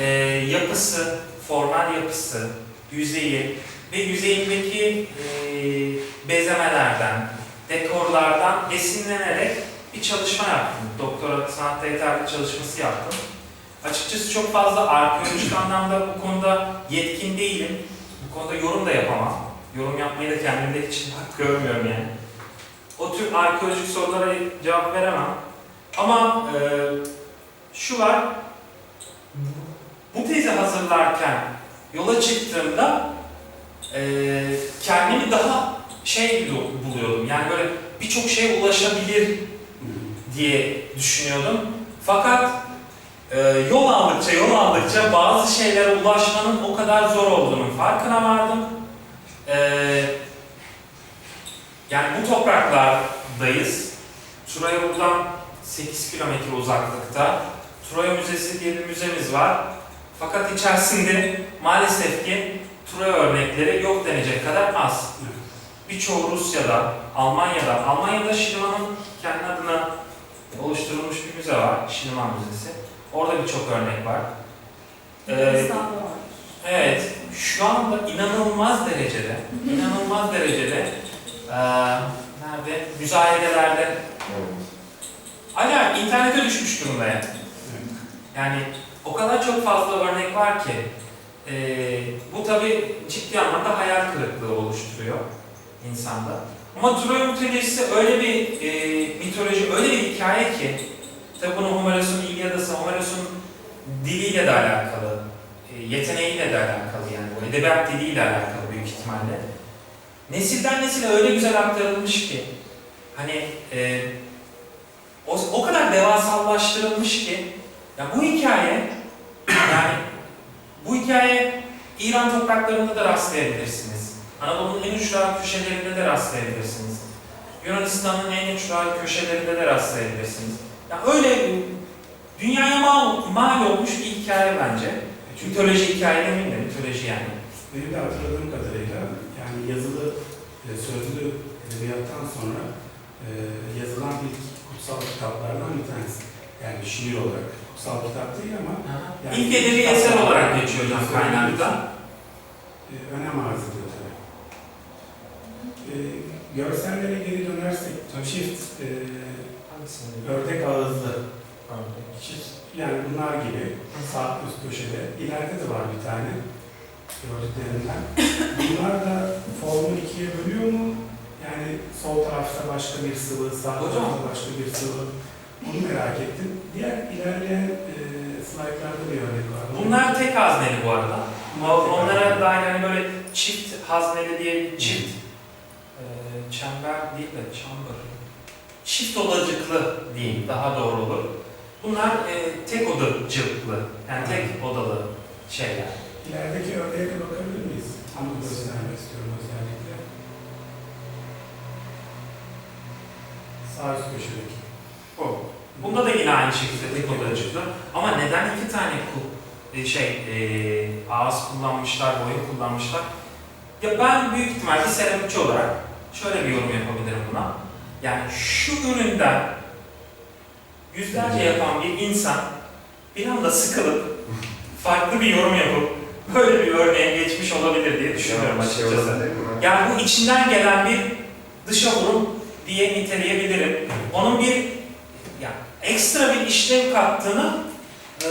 e, yapısı, formal yapısı, yüzeyi ve yüzeyindeki e, bezemelerden, dekorlardan esinlenerek bir çalışma yaptım. Doktora sanatta yeterli çalışması yaptım. Açıkçası çok fazla arkeolojik anlamda bu konuda yetkin değilim. Bu konuda yorum da yapamam. Yorum yapmayı da kendimde hiç hak görmüyorum yani. O tür arkeolojik sorulara cevap veremem. Ama e, şu var, bu tezi hazırlarken yola çıktığımda e, kendimi daha şey buluyordum. Yani böyle birçok şeye ulaşabilir diye düşünüyordum. Fakat e, yol aldıkça yol aldıkça bazı şeylere ulaşmanın o kadar zor olduğunun farkına vardım. E, yani bu topraklardayız. Turaya buradan 8 kilometre uzaklıkta. Troya Müzesi diye bir müzemiz var. Fakat içerisinde maalesef ki Troya örnekleri yok denecek kadar az. Birçoğu Rusya'da, Almanya'da, Almanya'da Şiliman'ın kendi adına oluşturulmuş bir müze var, Şiliman Müzesi. Orada birçok örnek var. Ee, evet, şu anda inanılmaz derecede, inanılmaz derecede eee nerede? Müzayedelerde Hala internete düşmüş durumda yani. Yani o kadar çok fazla örnek var ki eee, bu tabi ciddi anlamda hayal kırıklığı oluşturuyor insanda. Ama Troya mitolojisi öyle bir eee, mitoloji, öyle bir hikaye ki tabi bunu Homeros'un İlyadası, Homeros'un diliyle de alakalı, eee, yeteneğiyle de alakalı yani bu edebiyat diliyle alakalı büyük ihtimalle. Nesilden nesile öyle güzel aktarılmış ki hani eee o, o kadar devasallaştırılmış ki ya bu hikaye yani bu hikaye İran topraklarında da rastlayabilirsiniz. Anadolu'nun en uçlar köşelerinde de rastlayabilirsiniz. Yunanistan'ın en uçlar köşelerinde de rastlayabilirsiniz. Ya öyle dünyaya mal, mal olmuş bir hikaye bence. Mitoloji hikaye demeyeyim de mitoloji yani. benim de hatırladığım kadarıyla yani yazılı, e, sözlü edebiyattan sonra e, yazılan ilk kutsal kitaplardan bir tanesi. Yani şiir olarak kutsal kitap değil ama yani İlk edebi eser olarak geçiyor hocam kaynakta. e, önem arz ediyor tabii. E, görsellere geri dönersek çift e, ördek ağızlı çift yani bunlar gibi sağ üst köşede ileride de var bir tane gördüklerinden. Bunlar da formu ikiye bölüyor mu? Yani sol tarafta başka bir sıvı, sağ tarafta başka bir sıvı. Onu merak ettim. Diğer ilerleyen e, slaytlarda bir örnek var. Bunlar tek hazneli bu arada. Onlara dair hani böyle çift hazneli diye çift e, çember değil de chamber. Çift odacıklı diyeyim daha doğru olur. Bunlar e, tek odacıklı yani tek odalı şeyler. İlerideki örneğe de bakabilir miyiz? Ama göstermek istiyorum özellikle. Sağ üst köşedeki. O. Bunda da yine aynı şekilde tek odacıklı. Ama neden iki tane kul, e, şey e, ağız kullanmışlar, boyun kullanmışlar? Ya ben büyük ihtimalle seramikçi olarak şöyle bir yorum yapabilirim buna. Yani şu üründen yüzlerce yapan bir insan bir anda sıkılıp farklı bir yorum yapıp böyle bir örneğe geçmiş olabilir diye düşünüyorum şey açıkçası. Yani bu içinden gelen bir dışa vurum diye niteleyebilirim. Onun bir ekstra bir işlev kattığını e,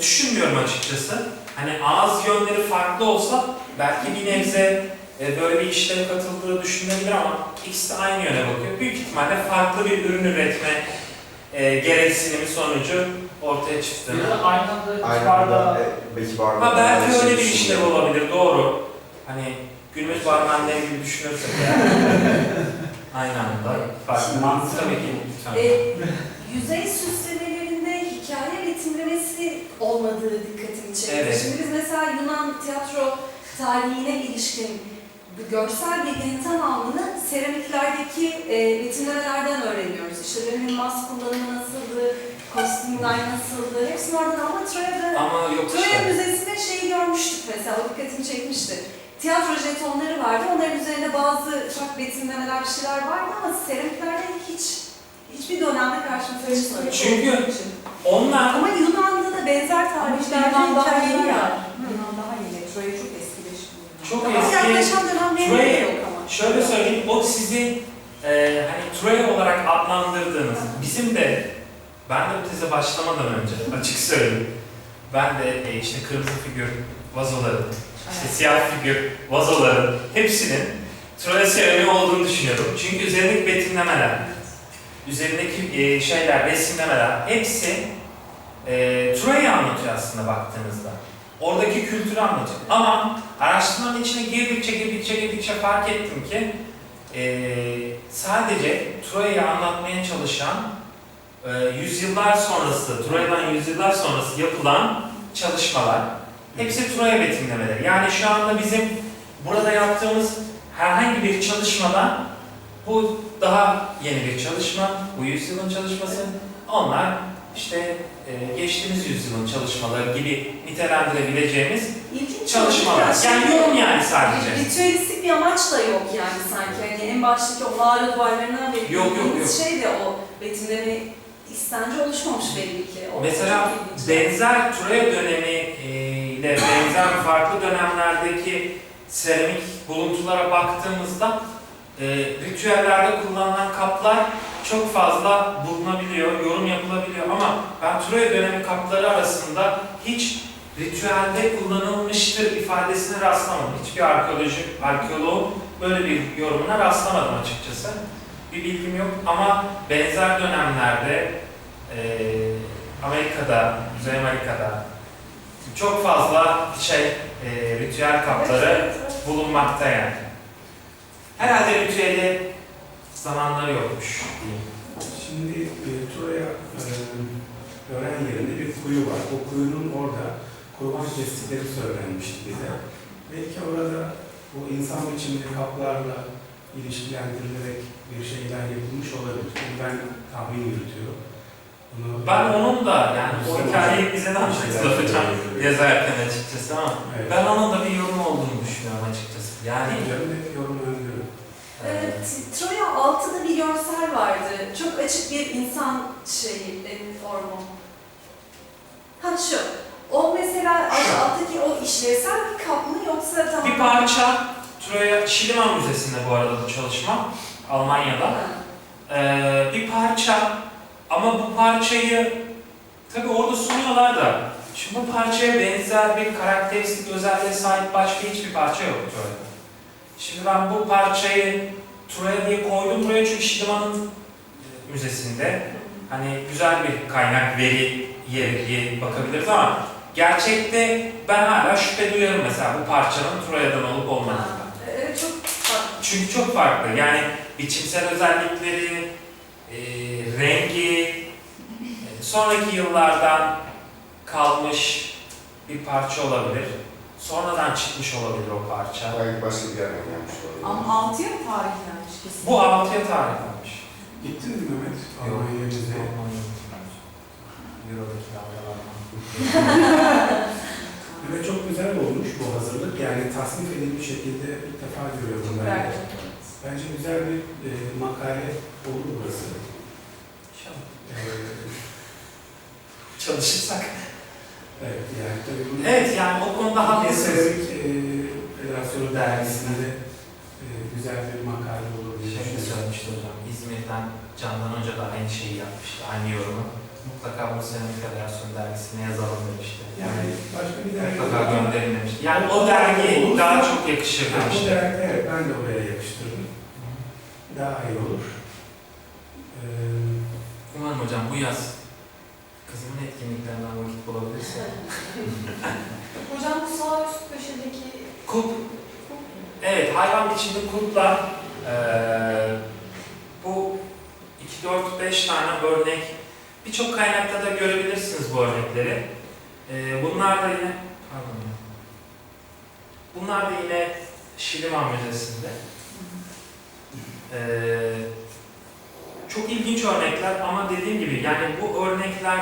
düşünmüyorum açıkçası. Hani ağız yönleri farklı olsa belki bir nebze e, böyle bir işlev katıldığı düşünülebilir ama ikisi de aynı yöne bakıyor. Büyük ihtimalle farklı bir ürün üretme e, gereksinimi sonucu ortaya çıktığını. Ya da aynı anda iki bardağı e, belki bardağı. Ha belki şey öyle bir düşünüyor. işlev olabilir, doğru. Hani günümüz barmenleri gibi düşünürsek yani. Aynı anda farklı. Mantıklı. Tabii ki lütfen. Yüzey süslemelerinde hikaye betimlemesi olmadığı dikkatimi çekti. Evet. Şimdi biz mesela Yunan tiyatro tarihine ilişkin görsel bilginin tamamını seramiklerdeki e, betimlemelerden öğreniyoruz. İşte dönemin mas kullanımı nasıldı, kostümler nasıldı, hepsini oradan ama Troya'da Ama yok Troya işte. Müzesi'nde şeyi görmüştük mesela, o dikkatimi çekmişti. Tiyatro jetonları vardı, onların üzerinde bazı ufak betimlemeler, bir şeyler vardı ama seramiklerde hiç, hiçbir dönemde karşımıza çıkmadı. Çünkü Onlar Ama Yunan'da da benzer tarihlerde Yunan daha yeni var. Yunan daha yeni. Troya çok eskileşti. Çok Ama eski. yaklaşan dönemleri yok ama. Şöyle söyleyeyim, o sizin e, hani Troya olarak adlandırdığınız, bizim de, ben de bu teze başlamadan önce açık söyleyeyim, ben de e, işte kırmızı figür vazoların, işte siyah figür vazoların hepsinin Troya seramiği olduğunu düşünüyordum. Çünkü üzerindeki betimlemeler, üzerindeki e, şeyler, resimlemeler hepsi e, Troya'yı anlatıyor aslında baktığınızda. Oradaki kültürü anlatıyor. Ama araştırmanın içine girdikçe girdikçe girdikçe fark ettim ki e, sadece Troya'yı anlatmaya çalışan e, yüzyıllar sonrası, Troya'dan yüzyıllar sonrası yapılan çalışmalar. Hepsi Troya betimlemeleri. Yani şu anda bizim burada yaptığımız herhangi bir çalışmadan bu daha yeni bir çalışma, bu yüzyılın çalışması. Onlar işte e, geçtiğimiz yüzyılın çalışmaları gibi nitelendirebileceğimiz İlginç çalışmalar. Yani yorum yani sadece. Ritüelistik bir amaç da yok yani sanki. Hani en baştaki o mağara duvarlarına yok. şey de o betimleme istenci oluşmamış belli ki. O Mesela benzer Troya dönemi e, ile benzer farklı dönemlerdeki seramik buluntulara baktığımızda e, ritüellerde kullanılan kaplar çok fazla bulunabiliyor, yorum yapılabiliyor ama ben Troya dönemi kapları arasında hiç ritüelde kullanılmıştır ifadesine rastlamadım. Hiçbir arkeoloji, arkeoloğun böyle bir yorumuna rastlamadım açıkçası. Bir bilgim yok ama benzer dönemlerde e, Amerika'da, Kuzey Amerika'da çok fazla şey e, ritüel kapları bulunmakta yani. Herhalde ritüeli zamanları yokmuş diyeyim. Şimdi e, Troya e, öğren yerinde bir kuyu var. O kuyunun orada kurban kestikleri söylenmişti bize. Belki orada bu insan biçimli kaplarla ilişkilendirilerek bir şeyler yapılmış olabilir. Bunu ben tahmin yürütüyorum. Bunu, Ben onun da yani o hikayeyi bize ne anlattı hocam yazarken açıkçası ama Evet. ben onun da bir yorum olduğunu düşünüyorum açıkçası. Yani hep yorum Troya altıda bir görsel vardı. Çok açık bir insan şeyi, formu. Ha şu, o mesela alttaki o işlevsel bir kap mı yoksa tamam bir parça Troya Şiliman Müzesi'nde bu arada bu çalışma Almanya'da. Ee, bir parça ama bu parçayı tabi orada sunuyorlar da şimdi bu parçaya benzer bir karakteristik özelliğe sahip başka hiçbir parça yok Troya'da. Şimdi ben bu parçayı Troya diye koydum buraya çünkü Şiliman'ın e, müzesinde hani güzel bir kaynak veri yeri diye bakabiliriz ama gerçekte ben hala şüphe duyuyorum mesela bu parçanın Troya'dan olup olmadığından. Evet, çok farklı. Çünkü çok farklı. Yani biçimsel özellikleri, e, rengi, e, sonraki yıllardan kalmış bir parça olabilir. Sonradan çıkmış olabilir o parça. Belki başka bir yerden gelmiş olabilir. Ama altıya mı tarihlenmiş kesin? Bu altıya tarih almış. Gittin mi Mehmet? Yok. Almanya müzeye. Euro'daki dalgalardan. Evet çok güzel olmuş bu hazırlık. Yani tasnif edilmiş şekilde ilk defa görüyorum ben. de. Bence güzel bir e, makale olur burası. İnşallah. E, Çalışırsak. Evet yani tabii bunu Evet yani o konuda haklısınız. Seramik e, Federasyonu dergisinde e, güzel bir makale olur diye Şey de düşünüyorum. söylemişti hocam, İzmir'den Candan Hoca da aynı şeyi yapmıştı, aynı yorumu. Mutlaka bu Seramik Federasyonu dergisine yazalım demişti. Yani Yani başka bir dergi mutlaka var. gönderin demişti. Yani o dergi daha çok yakışır Yani bu demişti. dergi evet ben de oraya yapıştırdım. Daha iyi olur. E, Umarım hocam bu yaz kızımın etkinliklerinden vakit bulabilirse. Hocam bu sağ üst köşedeki Kut, evet hayvan biçimli kurtlar eee bu 2, 4, 5 tane örnek birçok kaynakta da görebilirsiniz bu örnekleri. Eee, bunlar da yine pardon ya. Bunlar da yine Şiliman Müzesi'nde. Eee, çok ilginç örnekler ama dediğim gibi yani bu örnekler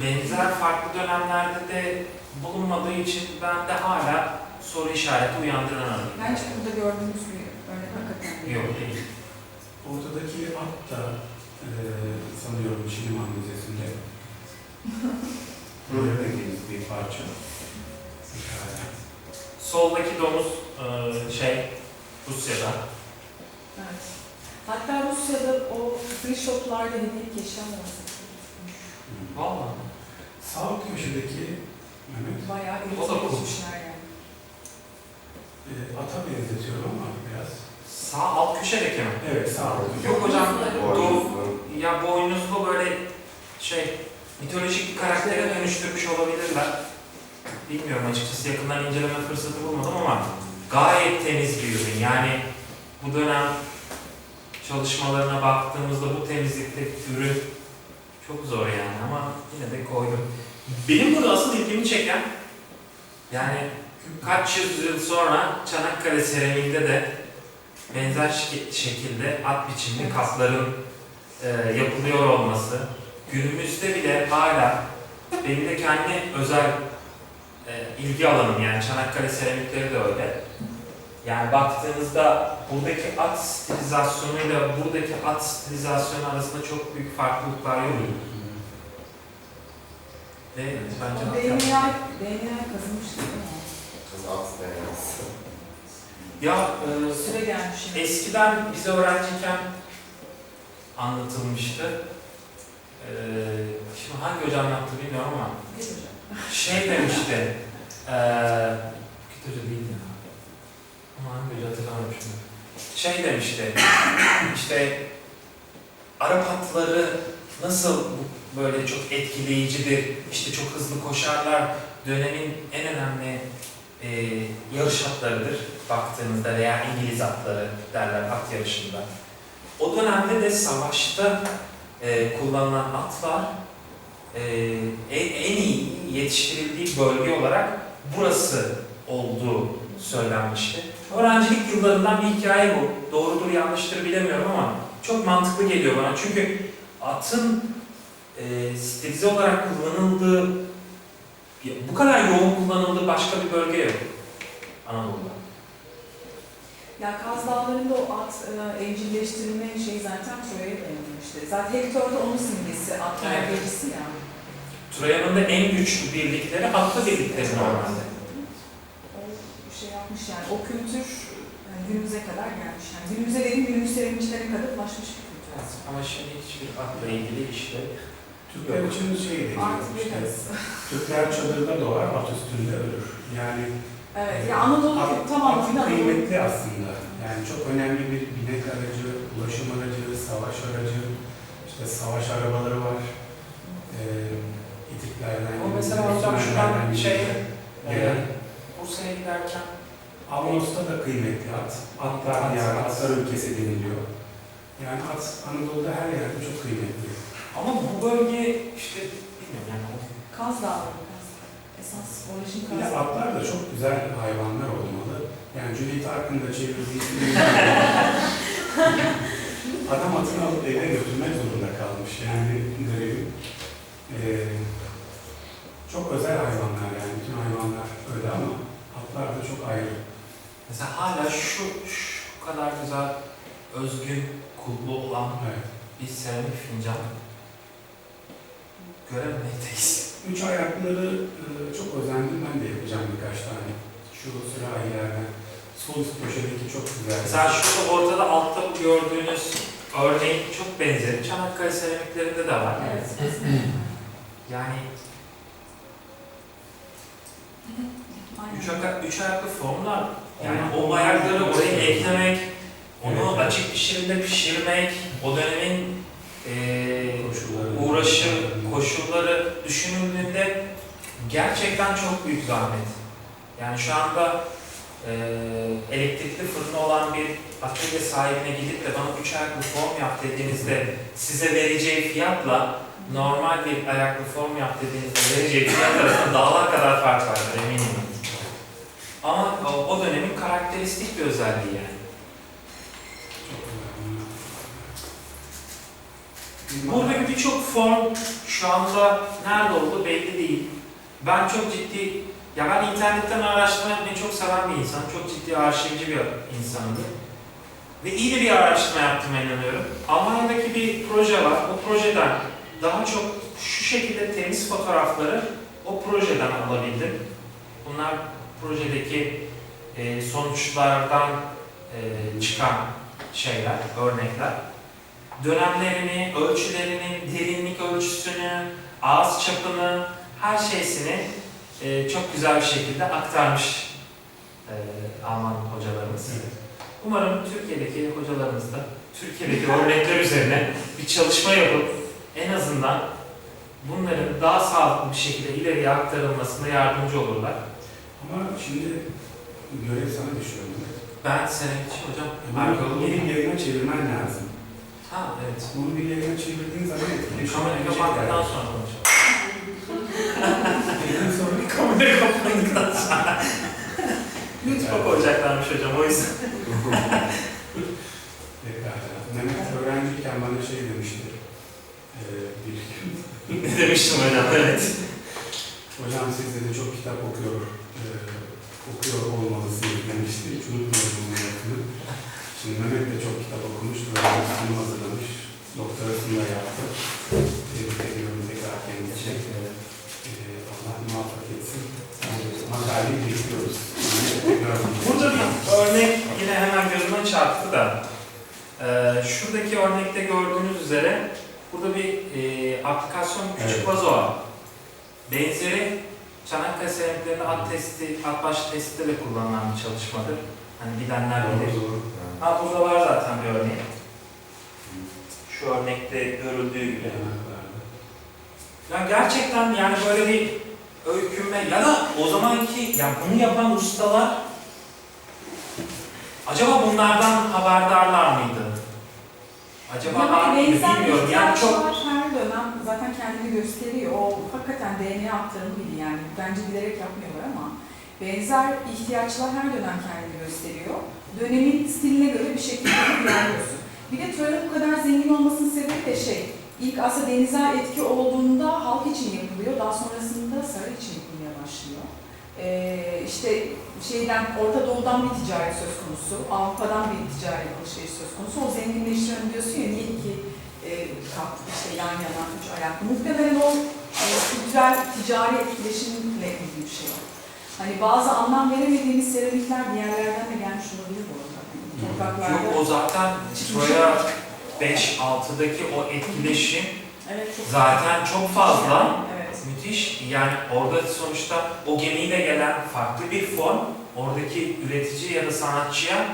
benzer farklı dönemlerde de bulunmadığı için bende hala soru işareti uyandıran örnek. bence burada gördüğümüz bir örnek hakikaten. Yok değil. ortadaki at da e, sanıyorum Şiliman Müzesi'nde. Dediğimiz bir parça. Soldaki domuz e, şey Rusya'da. Hatta Rusya'da o free shoplarda hediyelik eşya olması. Vallahi. Sağ köşedeki Mehmet Bayağı O da cool. geçmişler yani. e, ata benzetiyorum ama biraz. Sağ alt köşedeki mi? Evet sağ köşe. Yok hocam. Oyuncuların ya boynuzlu böyle şey mitolojik bir karaktere dönüştürmüş olabilirler. Bilmiyorum açıkçası yakından inceleme fırsatı bulmadım ama gayet temiz bir ürün. Yani bu dönem çalışmalarına baktığımızda bu temizlikte ürün çok zor yani ama yine de koydum. Benim burada asıl ilgimi çeken yani kaç yüzyıl sonra Çanakkale seramiğinde de benzer şek- şekilde at biçimli kapların e, yapılıyor olması, günümüzde bile hala benim de kendi özel e, ilgi alanım yani Çanakkale seramikleri de öyle. Yani baktığınızda buradaki at stilizasyonuyla buradaki at stilizasyonu arasında çok büyük farklılıklar yok. Ve bence O at DNA, DNA kazınmış değil mi? Ya e, Süre gelmiş. Eskiden bize öğrenciyken anlatılmıştı. Ee, şimdi hangi hocam yaptı bilmiyorum ama Değil mi hocam? şey demişti. Eee Bukit Hoca değil hangi şimdi. Şey demişti. işte Arap atları nasıl böyle çok etkileyicidir, işte çok hızlı koşarlar, dönemin en önemli e, yarış atlarıdır baktığınızda veya İngiliz atları derler at yarışında. O dönemde de savaşta e, kullanılan atlar e, en, en iyi yetiştirildiği bölge olarak burası olduğu söylenmişti. Öğrencilik yıllarından bir hikaye bu. Doğrudur yanlıştır bilemiyorum ama çok mantıklı geliyor bana. Çünkü atın e, stilize olarak kullanıldığı, bu kadar yoğun kullanıldığı başka bir bölge yok Anadolu'da. Ya Kaz Dağları'nda o at e, evcilleştirilme şeyi zaten Troya'ya dayanıyor işte. Zaten Hector da onun simgesi, atlar Evet. birisi ya. Troya'nın da en güçlü birlikleri atlı birlikleri normalde. Şey yani, o kültür yani günümüze kadar gelmiş. Yani günümüze dediğim günümüz sevinçlere kadar ulaşmış bir kültür aslında. Ama şimdi hiçbir atla ilgili işte Türkler için şey deniyor işte. Türkler çadırda doğar, at üstünde ölür. Yani Evet, ya Anadolu at, tam at anlamıyla Anadolu. kıymetli aslında. Yani çok önemli bir binek aracı, ulaşım aracı, savaş aracı, işte savaş arabaları var. Ee, itiklerden, O mesela hocam şuradan şey, e. Bursa'ya giderken Avanos'ta da kıymetli at. Atlar at. atlar ülkesi deniliyor. Yani at Anadolu'da her yerde çok kıymetli. ama bu bölge işte bilmiyorum yani Kaz Dağları. Kaz. Esas de Kaz Dağı. atlar da çok güzel hayvanlar olmalı. Yani Cüneyt Arkın da çevirdiği Adam atını alıp eve götürmek zorunda kalmış. Yani garibim. Ee, çok özel hayvanlar yani. Bütün hayvanlar öyle ama atlar da çok ayrı. Mesela hala şu, şu kadar güzel özgün kullu olan Evet. bir seramik fincan görememekteyiz. Üç ayakları e, çok özendim. Ben de yapacağım birkaç tane. Şu sürahilerden. Sol üst köşedeki çok güzel. Mesela şurada ortada altta gördüğünüz örneğin çok benzeri Çanakkale seramiklerinde de var. Evet. Yani Aynen. üç, üç ayaklı formlar yani o ayakları oraya eklemek, onu Evet. açık pişirimde pişirmek, o dönemin eee Koşulları. uğraşı, koşulları düşünüldüğünde gerçekten çok büyük zahmet. Yani şu anda eee, elektrikli fırını olan bir atölye sahibine gidip de bana üç ayaklı form yap dediğinizde size vereceği fiyatla normal bir ayaklı form yap dediğinizde vereceği fiyat arasında dağlar kadar fark vardır eminim. Ama o, dönemin karakteristik bir özelliği yani. Güzel. Buradaki birçok form şu anda nerede olduğu belli değil. Ben çok ciddi, ya ben internetten araştırma yapmayı çok seven bir insanım. Çok ciddi arşivci bir insanımdır. Ve iyi de bir araştırma yaptığıma inanıyorum. Almanya'daki bir proje var. O projeden daha çok şu şekilde temiz fotoğrafları o projeden alabildim. Bunlar projedeki e, sonuçlardan e, çıkan şeyler, örnekler. Dönemlerini, ölçülerini, derinlik ölçüsünü, ağız çapını, her şeysini e, çok güzel bir şekilde aktarmış e, Alman hocalarımız. Umarım Türkiye'deki hocalarımız da Türkiye'deki örnekler üzerine bir çalışma yapıp en azından bunların daha sağlıklı bir şekilde ileriye aktarılmasına yardımcı olurlar. Ama şimdi görev sana düşüyor. Ben için hocam Bunu bir yerine çevirmen lazım. Ha evet. Bunu bir yerine çevirdiğin zaman etkileşim Kamerayı kapattıktan yani. sonra konuşalım. Ondan sonra bir Kamerayı kapattıktan sonra. YouTube'a koyacaklarmış hocam o yüzden. Pekala. Mehmet öğrenciyken bana şey demişti. Ee, bir gün. ne demiştim hocam evet. Hocam siz dedi çok kitap okuyor. Ee, okuyor olmalısınız demişti. Hiç unutmuyorum bunu. Şimdi Mehmet de çok kitap okumuş. Öğrencisini hazırlamış. Doktorasını da yaptı. Tebrik ediyorum tekrar ederim. Ee, Allah muvaffak etsin. Makaleyi bekliyoruz. Burada bir örnek yine hemen gözüme çarptı da. Ee, şuradaki örnekte gördüğünüz üzere burada bir e, aplikasyon küçük Evet. vazo var. Benzeri Çanakkale seramiklerinde at testi, at baş testi de kullanılan bir çalışmadır. Hani bilenler bilir. Doğru, doğru. Ha burada var zaten bir örnek. Şu örnekte görüldüğü gibi. Yanaklarda. Ya gerçekten yani böyle bir öykünme ya da o zamanki yani bunu yapan ustalar acaba bunlardan haberdarlar mıydı? Acaba var Yani benzer bilmiyorum. Yani çok dönem zaten kendini gösteriyor. O hakikaten DNA aktarımı gibi yani. Bence bilerek yapmıyorlar ama benzer ihtiyaçlar her dönem kendini gösteriyor. Dönemin stiline göre bir şekilde ilerliyorsun. Bir de törenin bu kadar zengin olmasının sebebi de şey, ilk aslında denizel etki olduğunda halk için yapılıyor, daha sonrasında saray için yapılmaya başlıyor. Ee, işte şeyden, Orta Doğu'dan bir ticaret söz konusu, Avrupa'dan bir ticaret alışveriş söz konusu. O zenginleştiriyorum diyorsun ya, niye iki e, işte yan yana, üç ayak. Muhtemelen o e, kültürel, ticari etkileşimle ilgili bir şey var. Hani bazı anlam veremediğimiz seramikler bir yerlerden de gelmiş olabilir bu arada. Yani topraklarda. yok o zaten Troya 5-6'daki o etkileşim Evet, çok zaten çok fazla. Evet. Müthiş. Yani orada sonuçta o gemiyle gelen farklı bir form oradaki üretici ya da sanatçıya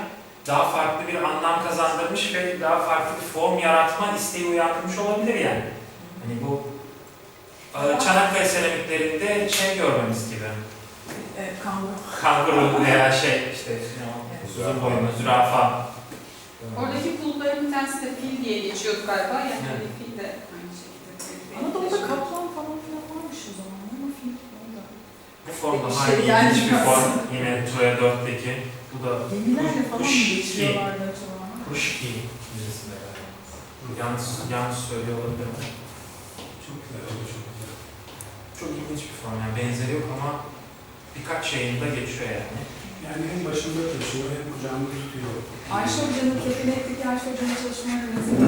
daha farklı bir anlam kazandırmış ve daha farklı bir form yaratma isteği uyandırmış olabilir yani. Hani bu e, Çanakkale seramiklerinde şey görmemiz gibi. Evet, kanguru. Kanguru veya şey işte ne o, uzun boyunlu zürafa. Oradaki kulüplerin bir tanesi de fil diye geçiyordu galiba. Yani Evet. hani fil de aynı şekilde. Anadolu'da kaplan falan filan varmış o zaman. Ama film orada. Bu formda şey yani ilginç bir biraz. form. Yine Troya 4'teki. Bu da Gemilerle falan mı geçiyorlardı acaba? Kruşki müzesinde galiba. Yanlış, yanlış söylüyor olabilirim. Çok güzel oldu, çok güzel. Çok ilginç bir form yani benzeri yok ama birkaç şeyinde geçiyor yani. Yani hem başında taşıyor hem kucağında tutuyor. Ayşe Hoca'nın kefinetteki Ayşe Hoca'nın çalışmaları mesela